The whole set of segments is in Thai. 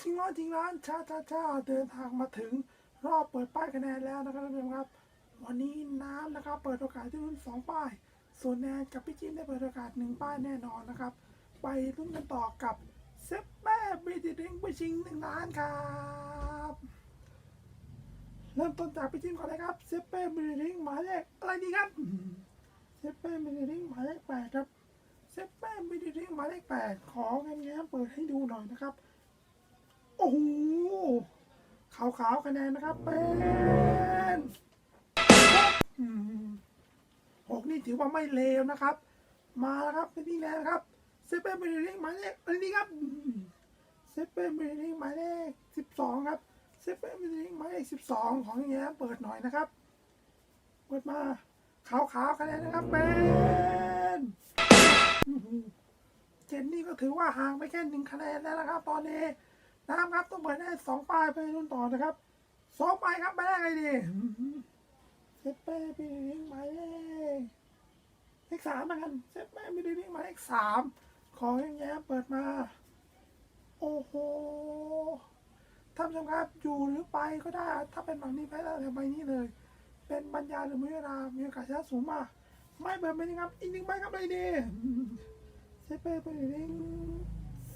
ทิ้งร้อนทิ้งร้านช้าช้าช้าเดินทางมาถึงรอบเปิดป้ายคะแนนแล้วนะครับท่านผู้ชมครับ วันนี้น้ำนะครับเปิดโอกาสที่รุ่นสองป้าย ส่วนแนนกับพี่จิ้มได้เปิดโอกาสหนึ่งป้ายแน่นอนนะครับ ไปรุ่นกันต่อกับเซฟแม่บีติดิงไปชิงหนึ่งล้านครับเริ่มต้นจากพี่จิ้มก่อนเลยครับเซฟเป้บีติดิงหมายเลขอะไรดีครับเซฟเป้บีติดิงหมายเลขแปดครับเซฟเป้บีติดิงหมายเลขแปดขอแง้มเปิดให้ดูหน่อยนะครับ โอ้โหขาวๆคะแนนนะครับ เป็นหกนี่ถือว่าไม่เลวนะครับ มาแล้วครับเป็นที่แนนครับเซเป้เบรลิงหมายเลขอะไรนี่ครับเซเป้เบรลิงหมายเลขสิบสองครับเซเป้เบรลิงหมายเลขสิบสองของแง้มเปิดหน่อยนะครับ เปิดมาขาวๆคะแนนนะครับ เป็นเจนนี่ก็ถือว่าห่างไปแค่หนึ่งคะแนนแล้วนะครับ ตอนนี้ น้ำครับต้องเปิดได้สองป้ายไปรุ่นต่อนะครับสองป้ายครับไปได้ไงดีเซเป้ปีลิงหมายเลขสามนะครับเซเป้ปีลิงหมายเลขสามของแย้มเปิดมา โอ้โหท่านผู้ชมครับอยู่หรือไปก็ได้ ถ้าเป็นฝั่งนี้แพ้ได้แต่ใบนี้เลย เป็นปัญญาหรือมือเวลามีโอกาสชนะสูงมากไม่เปิดไปนะครับ อีกหนึ่งใบครับเลยดีเซเป้ปีลิง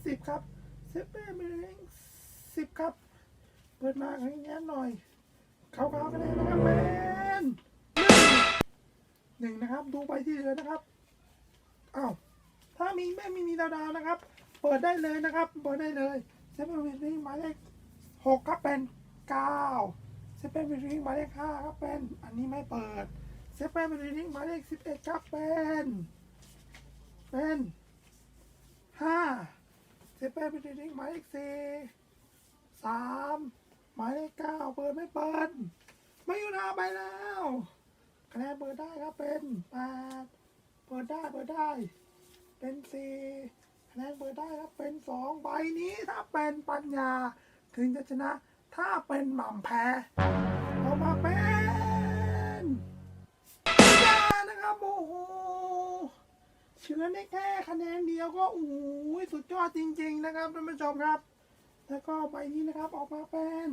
สิบครับเซเป้เมลิง สิบครับ เปิดมาให้แง้มหน่อยเขาเขากันเลยนะครับเป็นหนึ่งหนึ่งนะครับ ดูไปที่เหลือนะครับอ้าวถ้ามีไม่มีมีดาวดาวนะครับ เปิดได้เลยนะครับ เปิดได้เลยเซเป้เมลิงหมายเลขหกครับเป็นเก้าเซเป้เมลิงหมายเลขห้าครับเป็น อันนี้ไม่เปิดเซเป้เมลิงหมายเลขสิบเอ็ดครับเป็น เป็นห้าเซเป้ไปดิ้งหมายเลขสี่ สามหมายเลขเก้าเปิดไม่เปิดไม่อยู่หน้าไปแล้วคะแนนเปิดได้ครับเป็นแปดเปิดได้เปิดได้ เป็นสี่คะแนนเปิดได้ครับเป็นสองใบนี้ถ้าเป็นปัญญา ถึงจะชนะ ถ้าเป็นหม่ำแพ้ออกมาเป็นปัญญานะครับโอ้โหเฉือได้แค่คะแนนเดียวก็โอ้โหสุดยอดจริง ๆ นะครับท่านผู้ชมครับ แล้วก็ใบนี้นะครับออกมาเป็น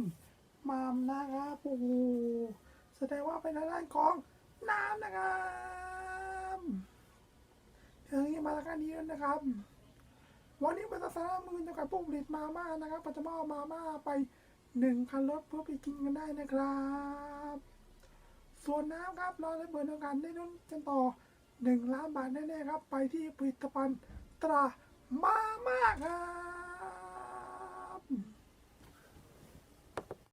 มามนะครับโอ้โหแสดงว่าเป็นทางด้านของน้ำนะครับเรื่องนี้มาแล้วกันนี้นะครับ วันนี้บริษัทสารมือจำกัดผู้ผลิตมาม่านะครับปัจจุบันมาม่าไปหนึ่งคันรถเพื่อไปกินกันได้นะครับ ส่วนน้ำครับเราได้เปิดโอกาสได้ลุ้นกันต่อหนึ่งล้านบาทแน่ๆครับ ไปที่ผลิตภัณฑ์ตรามา